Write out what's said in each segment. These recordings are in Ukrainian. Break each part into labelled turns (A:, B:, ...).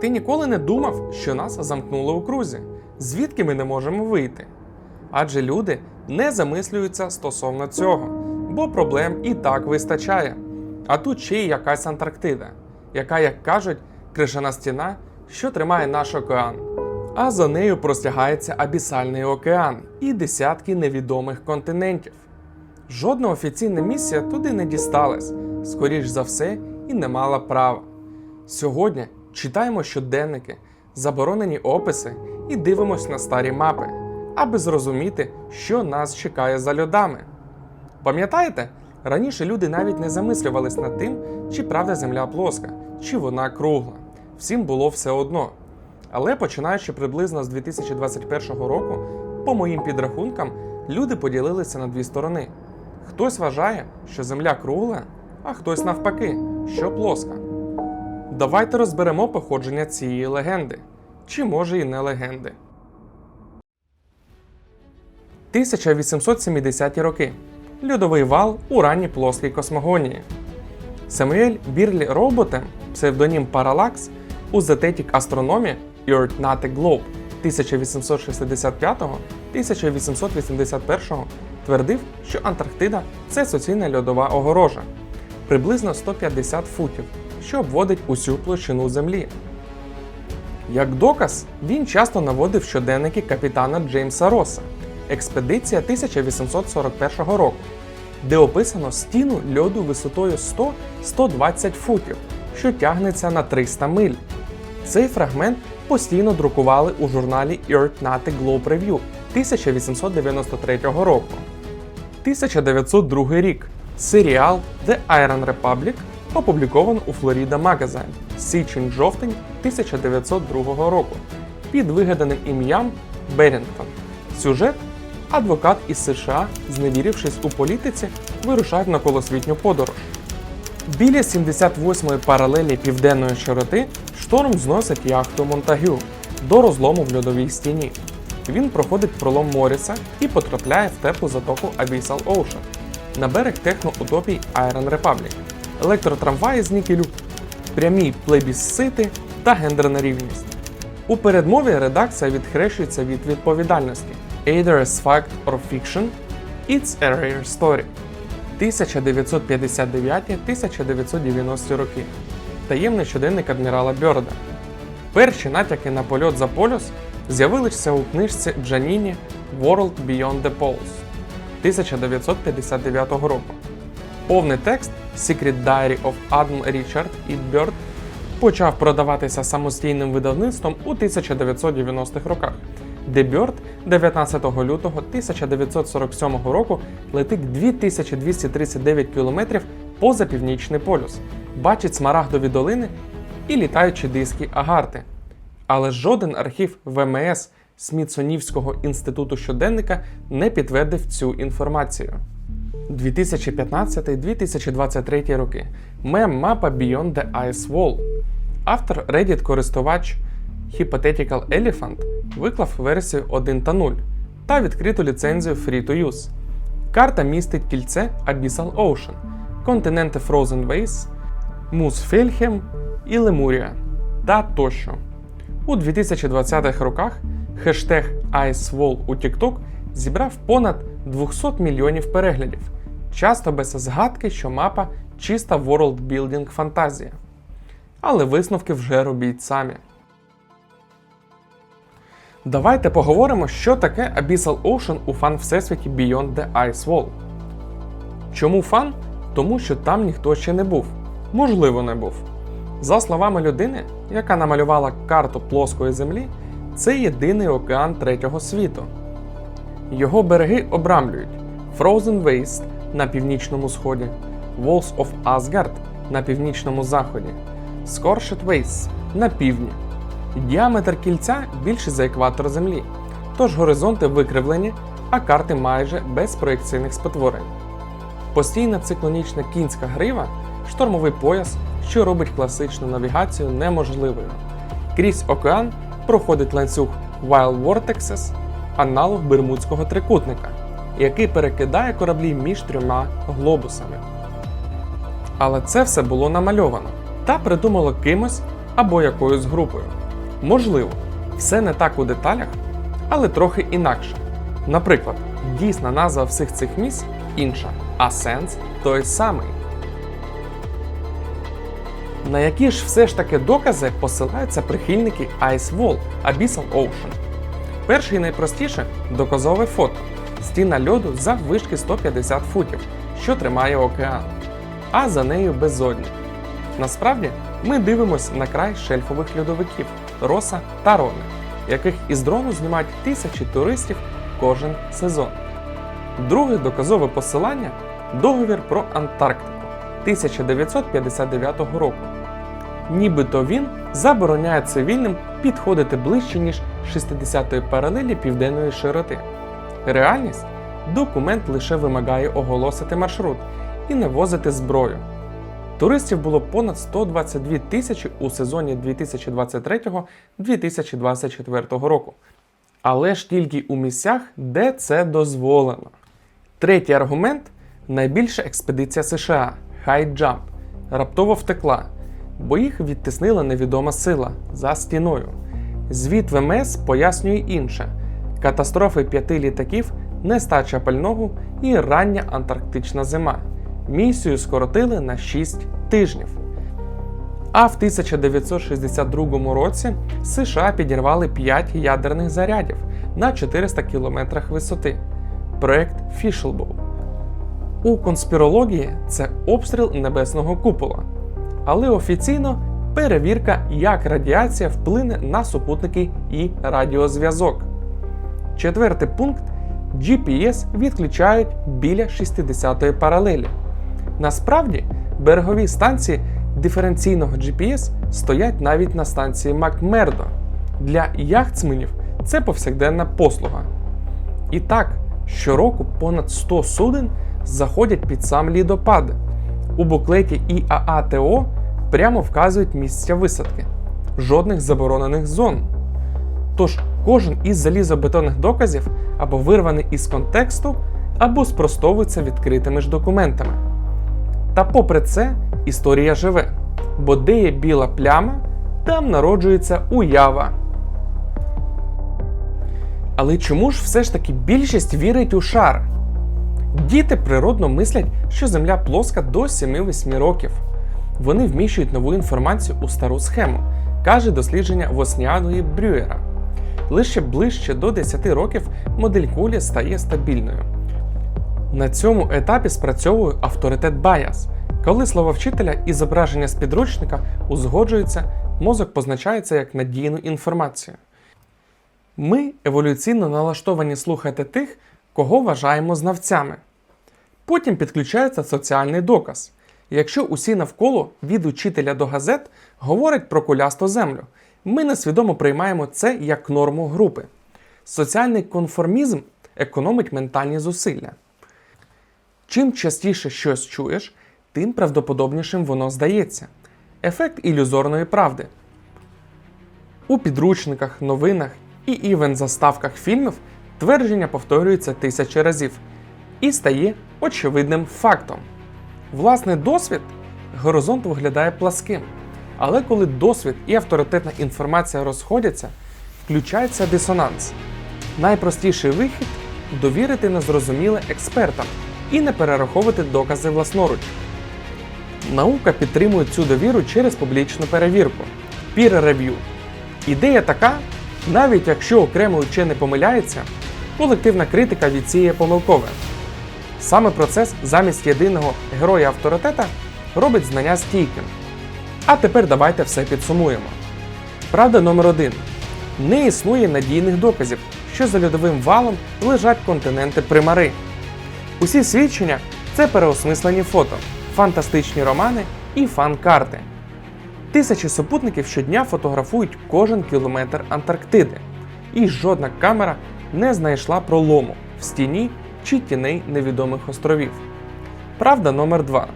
A: ти ніколи не думав, що нас замкнули у крузі, звідки ми не можемо вийти. Адже люди не замислюються стосовно цього, бо проблем і так вистачає. А тут ще й якась Антарктида, яка, як кажуть, крижана стіна, що тримає наш океан. А за нею простягається абісальний океан і десятки невідомих континентів. Жодна офіційна місія туди не дісталась, скоріш за все, і не мала права. Сьогодні читаємо щоденники, заборонені описи і дивимось на старі мапи, аби зрозуміти, що нас чекає за льодами. Пам'ятаєте, раніше люди навіть не замислювались над тим, чи правда земля плоска, чи вона кругла. Всім було все одно. Але починаючи приблизно з 2021 року, по моїм підрахункам, люди поділилися на дві сторони. Хтось вважає, що земля кругла, а хтось навпаки, що плоска. Давайте розберемо походження цієї легенди, чи може і не легенди. 1870-ті роки. Льодовий вал у ранній плоскій космогонії. Самуель Бірлі Роботем, псевдонім Паралакс, у Zetetic Astronomy Not a Globe 1865-1881 твердив, що Антарктида це суцільна льодова огорожа, приблизно 150 футів, що обводить усю площину Землі. Як доказ, він часто наводив щоденники капітана Джеймса Роса, експедиція 1841 року, де описано стіну льоду висотою 100-120 футів, що тягнеться на 300 миль. Цей фрагмент постійно друкували у журналі Earth a Globe Review 1893 року. 1902 рік. Серіал The Iron Republic опубліковано у Florida Magazine січень-жовтень 1902 року під вигаданим ім'ям Берінгтон. Сюжет адвокат із США, зневірившись у політиці, вирушає на колосвітню подорож. Біля 78-ї паралелі південної широти шторм зносить яхту Монтагю до розлому в льодовій стіні. Він проходить пролом Моріса і потрапляє в теплу затоку Abyssal Ocean на берег техноутопій Iron Republic, електротрамваї з нікелю, прямі плебісцити та гендерна рівність. У передмові редакція відхрещується від відповідальності Either as fact or fiction, it's a rare story. 1959-1990 роки. Таємний щоденник адмірала Бьорда. Перші натяки на польот за полюс з'явилися у книжці Джаніні World Beyond the Poles 1959 року. Повний текст Secret Diary of Adam Richard і Bird почав продаватися самостійним видавництвом у 1990-х роках, де Бьорд 19 лютого 1947 року летить 2239 кілометрів поза північний полюс, бачить смарагдові долини і літаючі диски Агарти. Але жоден архів ВМС Смітсонівського інституту щоденника не підтвердив цю інформацію. 2015-2023 роки. Мем мапа Beyond the Ice Wall. Автор Reddit користувач Hypothetical Elephant виклав версію 1 та 0 та відкриту ліцензію Free to Use. Карта містить кільце Abyssal Ocean, континенти Frozen Waste, Мусфельхем і Лемурія та тощо. У 2020-х роках хештег IceWall у TikTok зібрав понад 200 мільйонів переглядів, часто без згадки, що мапа чиста ворлдбілдинг фантазія. Але висновки вже робіть самі. Давайте поговоримо, що таке Abyssal Ocean у фан всесвіті Beyond the Ice Wall. Чому фан? Тому що там ніхто ще не був. Можливо, не був. За словами людини, яка намалювала карту плоскої землі, це єдиний океан третього світу. Його береги обрамлюють Frozen Waste на північному сході, Walls of Asgard на північному заході, Scorched Waste на півдні. Діаметр кільця більший за екватор Землі, тож горизонти викривлені, а карти майже без проекційних спотворень. Постійна циклонічна кінська грива штормовий пояс, що робить класичну навігацію неможливою. Крізь океан проходить ланцюг Wild Vortexes, аналог Бермудського трикутника, який перекидає кораблі між трьома глобусами. Але це все було намальовано та придумало кимось, або якоюсь групою. Можливо, все не так у деталях, але трохи інакше. Наприклад, дійсна назва всіх цих місць інша, а сенс той самий. На які ж все ж таки докази посилаються прихильники Ice Wall Abyssal Ocean? Перше і найпростіше доказове фото. Стіна льоду за вишки 150 футів, що тримає океан, а за нею безодня. Насправді ми дивимося на край шельфових льодовиків Роса та Рони, яких із дрону знімають тисячі туристів кожен сезон. Друге доказове посилання договір про Антарктику 1959 року. Нібито він забороняє цивільним підходити ближче, ніж 60-ї паралелі південної широти. Реальність документ лише вимагає оголосити маршрут і не возити зброю. Туристів було понад 122 тисячі у сезоні 2023-2024 року. Але ж тільки у місцях, де це дозволено. Третій аргумент найбільша експедиція США High Jump раптово втекла, бо їх відтиснила невідома сила за стіною. Звіт ВМС пояснює інше: катастрофи п'яти літаків, нестача пального і рання антарктична зима. Місію скоротили на 6 тижнів. А в 1962 році США підірвали 5 ядерних зарядів на 400 кілометрах висоти. Проект Фішелбоу. У конспірології це обстріл небесного купола. Але офіційно перевірка, як радіація вплине на супутники і радіозв'язок. Четвертий пункт GPS відключають біля 60-ї паралелі. Насправді, берегові станції диференційного GPS стоять навіть на станції Макмердо. Для яхтсменів це повсякденна послуга. І так, щороку понад 100 суден заходять під сам лідопад. У буклеті ІААТО прямо вказують місця висадки, жодних заборонених зон. Тож кожен із залізобетонних доказів або вирваний із контексту, або спростовується відкритими ж документами. Та попри це, історія живе, бо де є біла пляма, там народжується уява. Але чому ж все ж таки більшість вірить у шар? Діти природно мислять, що Земля плоска до 7-8 років. Вони вміщують нову інформацію у стару схему, каже дослідження Восніану і Брюєра. Лише ближче до 10 років модель кулі стає стабільною. На цьому етапі спрацьовує авторитет Байас. Коли слова вчителя і зображення з підручника узгоджуються, мозок позначається як надійну інформацію. Ми еволюційно налаштовані слухати тих, кого вважаємо знавцями. Потім підключається соціальний доказ. Якщо усі навколо від учителя до газет говорять про кулясту землю, ми несвідомо приймаємо це як норму групи. Соціальний конформізм економить ментальні зусилля. Чим частіше щось чуєш, тим правдоподобнішим воно здається. Ефект ілюзорної правди. У підручниках, новинах і івент-заставках фільмів твердження повторюється тисячі разів і стає очевидним фактом. Власний досвід горизонт виглядає пласким. Але коли досвід і авторитетна інформація розходяться, включається дисонанс. Найпростіший вихід довірити незрозуміле експертам і не перераховувати докази власноруч. Наука підтримує цю довіру через публічну перевірку peer review. Ідея така, навіть якщо окремий учений помиляється, колективна критика відсіє помилкове. Саме процес замість єдиного героя авторитета робить знання стійким. А тепер давайте все підсумуємо. Правда номер один. Не існує надійних доказів, що за льодовим валом лежать континенти примари. Усі свідчення це переосмислені фото, фантастичні романи і фан-карти. Тисячі супутників щодня фотографують кожен кілометр Антарктиди, і жодна камера не знайшла пролому в стіні чи тіней невідомих островів. Правда номер 2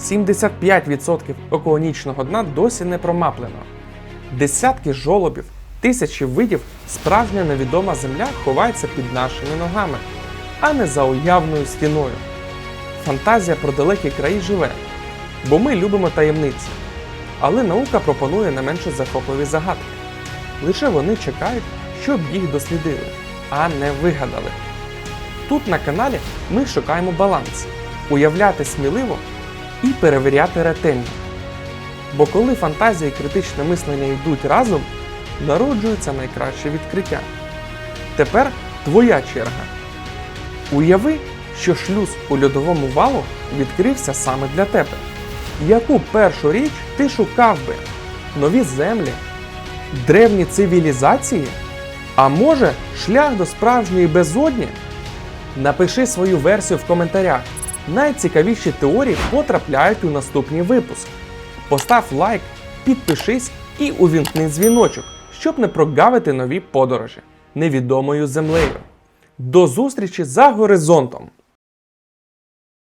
A: 75% океанічного дна досі не промаплено. Десятки жолобів, тисячі видів справжня невідома земля ховається під нашими ногами, а не за уявною стіною. Фантазія про далекі краї живе, бо ми любимо таємниці. Але наука пропонує не менше захопливі загадки. Лише вони чекають, щоб їх дослідили, а не вигадали. Тут на каналі ми шукаємо баланс, уявляти сміливо і перевіряти ретельно. Бо коли фантазія і критичне мислення йдуть разом, народжується найкраще відкриття. Тепер твоя черга. Уяви, що шлюз у льодовому валу відкрився саме для тебе. Яку першу річ ти шукав би? Нові землі, древні цивілізації? А може, шлях до справжньої безодні? Напиши свою версію в коментарях. Найцікавіші теорії потрапляють у наступний випуск. Постав лайк, підпишись і увімкни дзвіночок, щоб не прогавити нові подорожі невідомою землею. До зустрічі за горизонтом!